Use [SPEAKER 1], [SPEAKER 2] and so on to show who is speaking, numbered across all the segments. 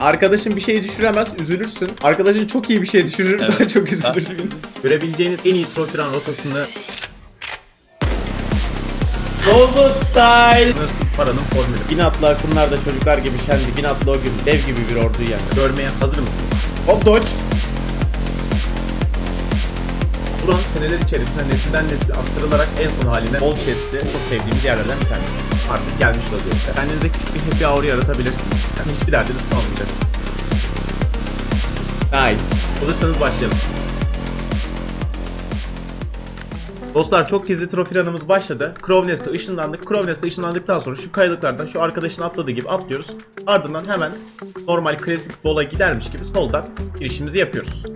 [SPEAKER 1] Arkadaşın bir şey düşüremez, üzülürsün. Arkadaşın çok iyi bir şey düşürür,
[SPEAKER 2] Evet.
[SPEAKER 1] daha çok üzülürsün.
[SPEAKER 2] Görebileceğiniz en iyi trofi run rotasını
[SPEAKER 1] Doldu style.
[SPEAKER 2] sınırsız paranın formülü.
[SPEAKER 1] Bin atlı akınlarda çocuklar gibi şendi. Bin atlı o gün dev gibi bir orduyu yendi.
[SPEAKER 2] Görmeye hazır mısınız?
[SPEAKER 1] Hop dodge.
[SPEAKER 2] Turan seneler içerisinde nesilden nesile aktarılarak en son haline
[SPEAKER 1] Bol chest'li çok sevdiğimiz yerlerden bir tanesi.
[SPEAKER 2] Artık gelmiş vaziyette. Kendinize küçük bir happy hour yaratabilirsiniz. Yani hiçbir derdiniz kalmayacak.
[SPEAKER 1] Nice.
[SPEAKER 2] Hazırsanız başlayalım. Dostlar çok gizli trofi run'ımız başladı. Crow Nest'e ışınlandık. Crow Nest'e ışınlandıktan sonra şu kayalıklardan şu arkadaşın atladığı gibi atlıyoruz. Ardından hemen normal klasik Vol'a gidermiş gibi soldan girişimizi yapıyoruz.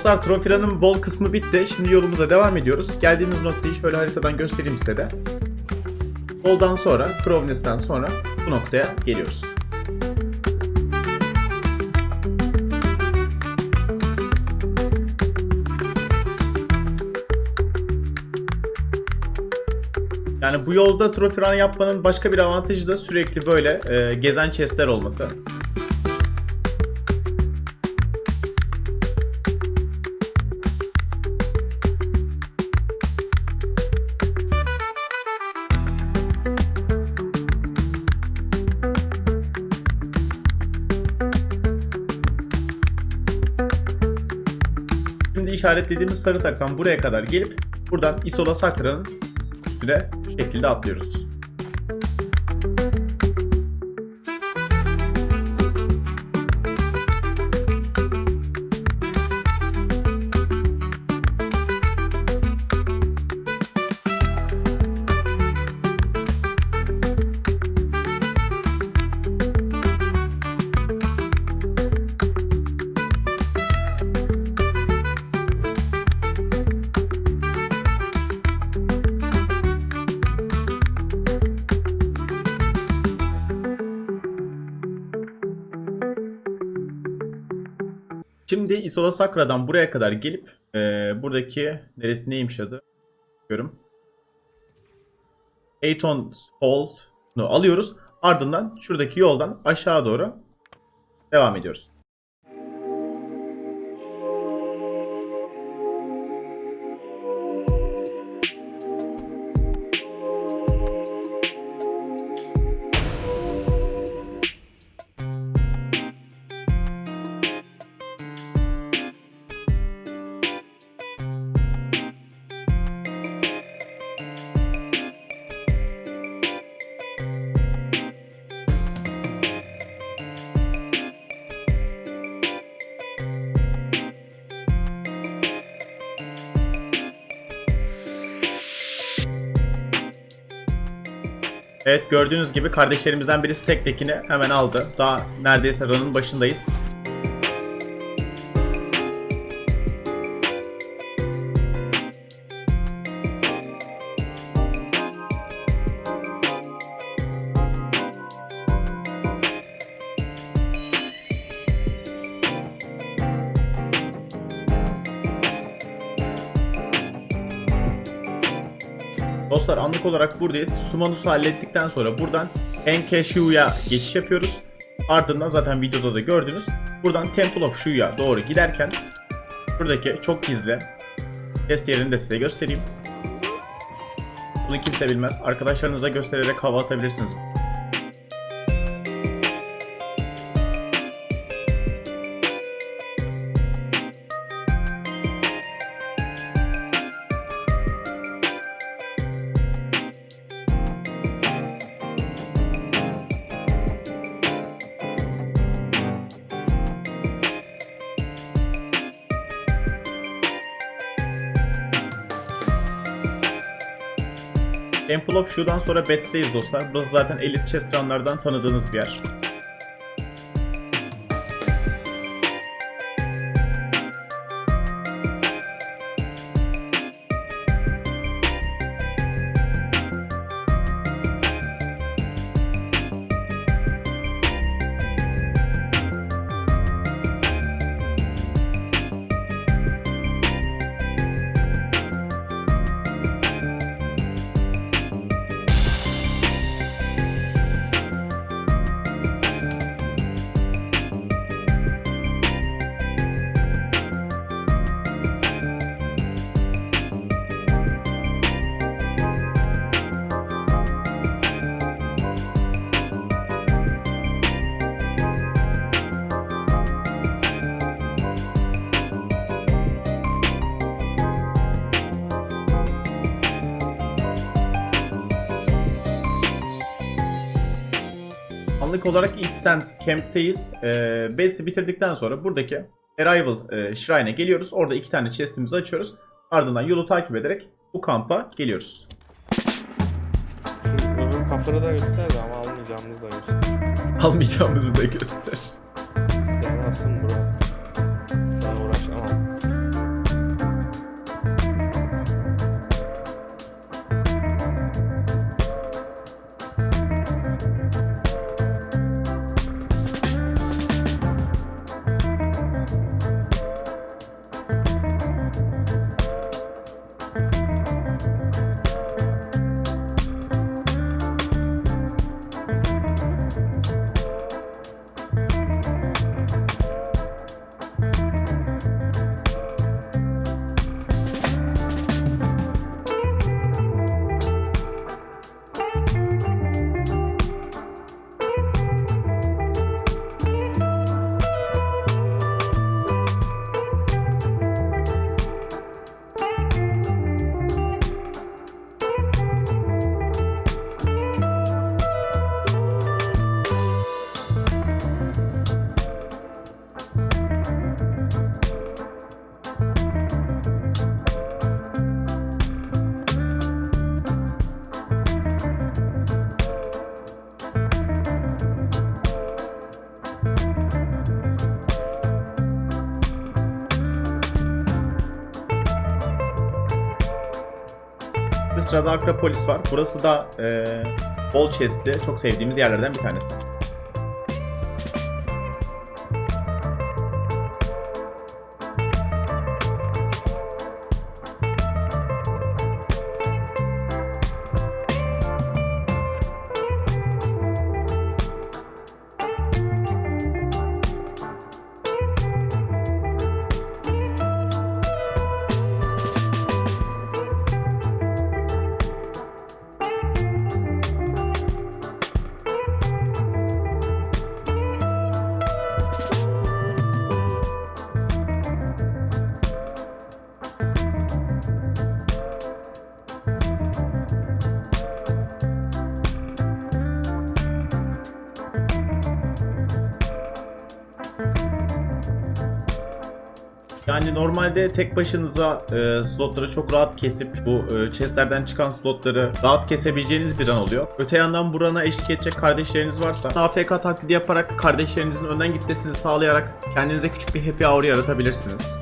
[SPEAKER 2] Dostlar trofi run'ın Vol kısmı bitti. Şimdi yolumuza devam ediyoruz. Geldiğimiz noktayı şöyle haritadan göstereyim size de. Vol'dan sonra, Nest'ten sonra bu noktaya geliyoruz. Yani bu yolda trofi yapmanın başka bir avantajı da sürekli böyle e, gezen chestler olması. İşaretlediğimiz sarı taktan buraya kadar gelip buradan Isola Sakra'nın üstüne şekilde atlıyoruz. Isola Sakra'dan buraya kadar gelip e, buradaki neresi neymiş adı? Görüyorum. Aton Hall'unu alıyoruz. Ardından şuradaki yoldan aşağı doğru devam ediyoruz. Evet gördüğünüz gibi kardeşlerimizden birisi tek tekini hemen aldı. Daha neredeyse run'ın başındayız. Dostlar anlık olarak buradayız. Sumanus'u hallettikten sonra buradan Enke Shu'ya geçiş yapıyoruz. Ardından zaten videoda da gördünüz. Buradan Temple of Shu'ya doğru giderken buradaki çok gizli test yerini de size göstereyim. Bunu kimse bilmez. Arkadaşlarınıza göstererek hava atabilirsiniz. Temple of Shu'dan sonra Bets'teyiz dostlar. Burası zaten Elite Chest tanıdığınız bir yer. Olarak Eat Sense Camp'teyiz. Ee, Bates'i bitirdikten sonra buradaki Arrival e, Shrine'e geliyoruz. Orada iki tane chest'imizi açıyoruz. Ardından yolu takip ederek bu kampa geliyoruz.
[SPEAKER 3] Şu öbür kapları da gösterdi ama almayacağımızı da gösterdi.
[SPEAKER 2] Almayacağımızı da göster.
[SPEAKER 3] Yani aslında bro.
[SPEAKER 2] Bir sırada Akropolis var. Burası da e, bol chestli, çok sevdiğimiz yerlerden bir tanesi. Yani normalde tek başınıza e, slotları çok rahat kesip bu e, chestlerden çıkan slotları rahat kesebileceğiniz bir an oluyor. Öte yandan burana eşlik edecek kardeşleriniz varsa AFK taklidi yaparak kardeşlerinizin önden gitmesini sağlayarak kendinize küçük bir happy hour yaratabilirsiniz.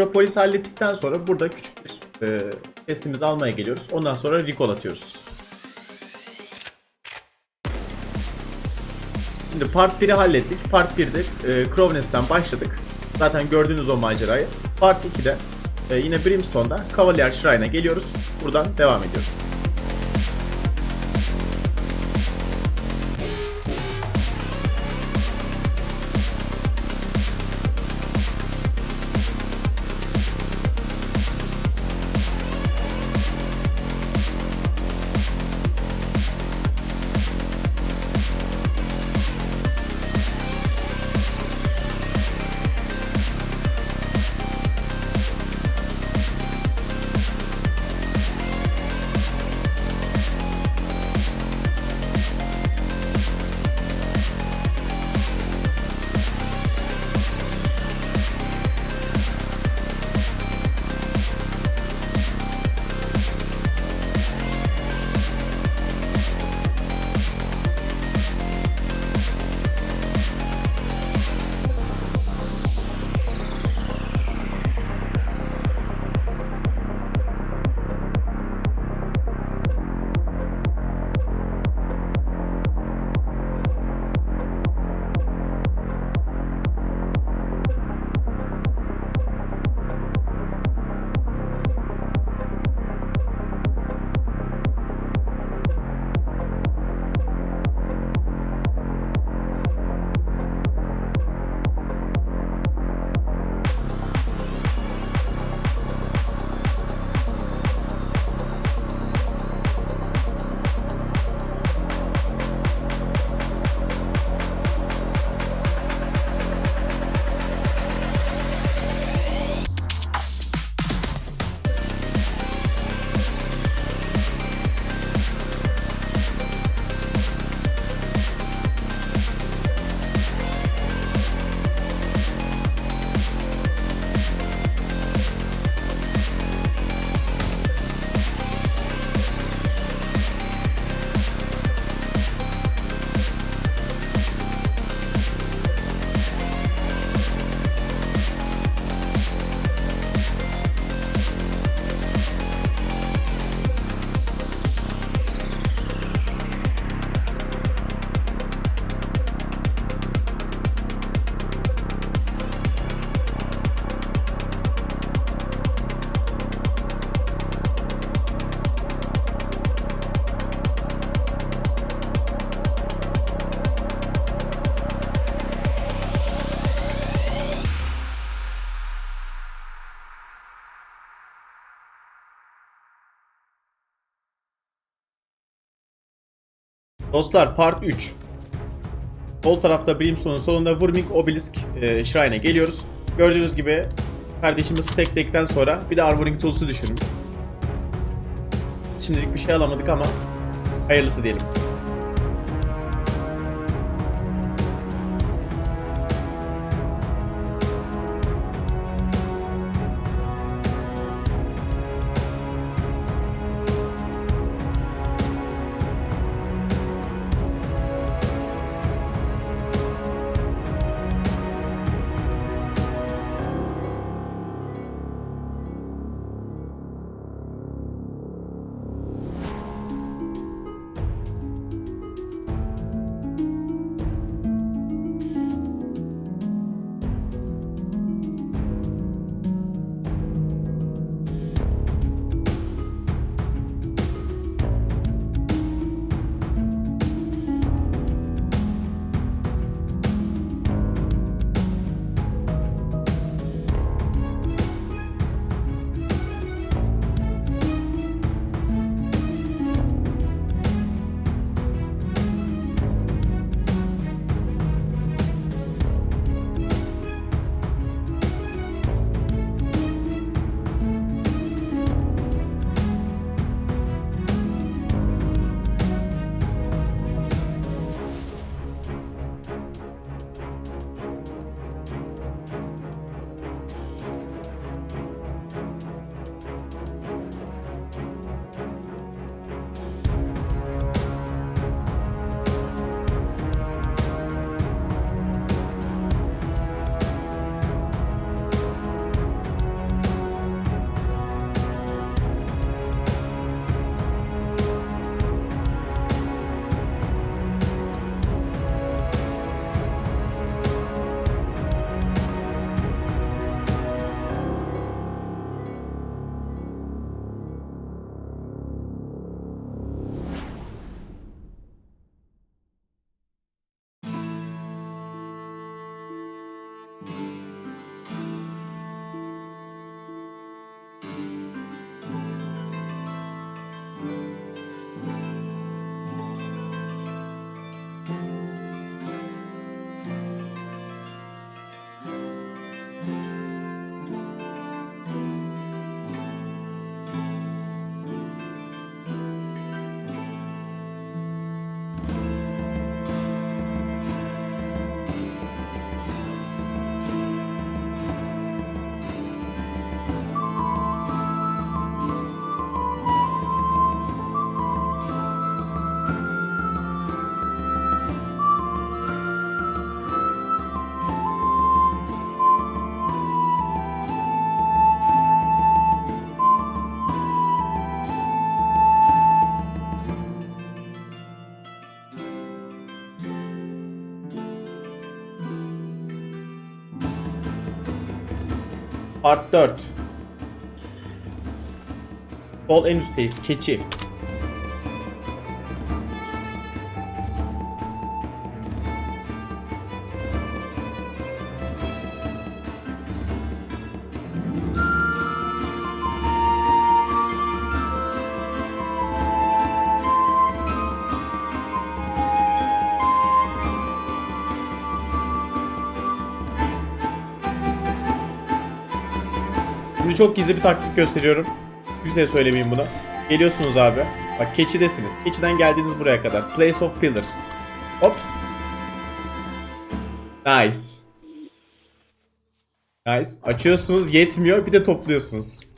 [SPEAKER 2] Akropolis hallettikten sonra burada küçük bir e, testimizi almaya geliyoruz. Ondan sonra recall atıyoruz. Şimdi part 1'i hallettik. Part 1'de e, Crowness'ten başladık. Zaten gördüğünüz o macerayı. Part 2'de e, yine Brimstone'da Cavalier Shrine'a geliyoruz. Buradan devam ediyoruz. Dostlar part 3. Sol tarafta Brimstone'un solunda Wurming Obelisk e, Shrine'e geliyoruz. Gördüğünüz gibi kardeşimiz stack deck'ten sonra bir de Armoring Tools'u düşürmüş. Şimdilik bir şey alamadık ama hayırlısı diyelim. Thank you. Part 4. Sol en üstteyiz. Keçi. Şimdi çok gizli bir taktik gösteriyorum. Kimseye söylemeyeyim bunu. Geliyorsunuz abi. Bak keçidesiniz. Keçiden geldiniz buraya kadar. Place of Pillars. Hop. Nice. Nice. Açıyorsunuz yetmiyor bir de topluyorsunuz.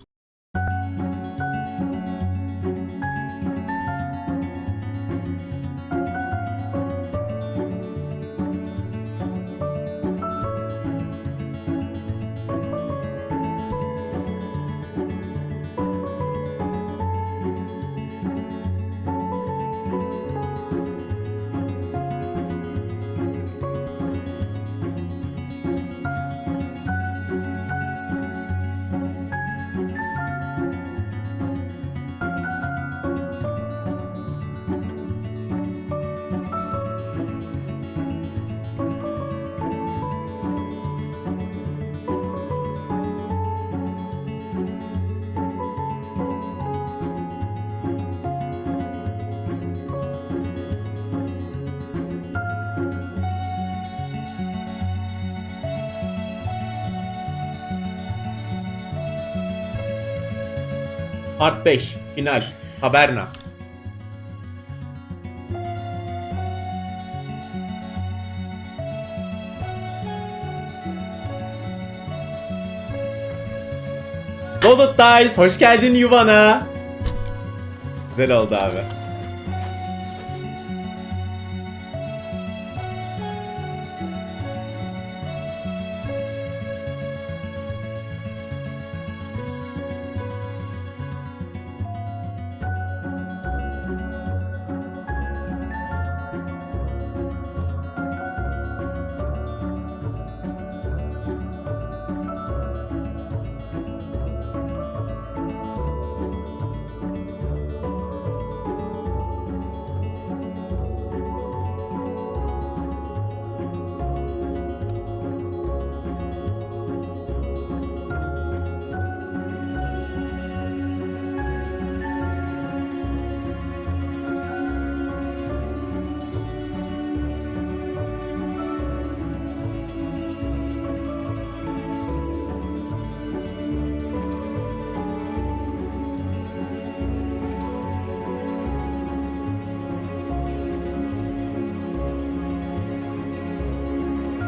[SPEAKER 2] Part 5 final Taberna. Dodot Dice hoş geldin yuvana. Güzel oldu abi.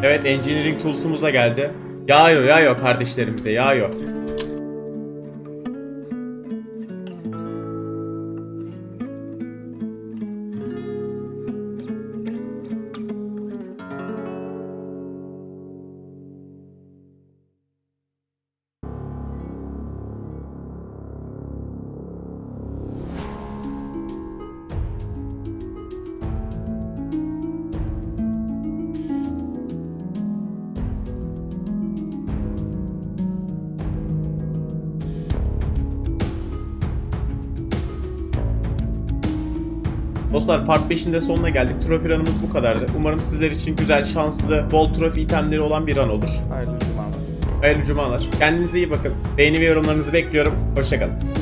[SPEAKER 2] Evet Engineering Tools'umuz da geldi. Yağıyor yağıyor kardeşlerimize yağıyor. Dostlar part 5'in de sonuna geldik. Trofi run'ımız bu kadardı. Umarım sizler için güzel, şanslı, bol trofi itemleri olan bir run olur.
[SPEAKER 3] Hayırlı cumalar.
[SPEAKER 2] Hayırlı cumalar. Kendinize iyi bakın. Beğeni ve yorumlarınızı bekliyorum. Hoşçakalın.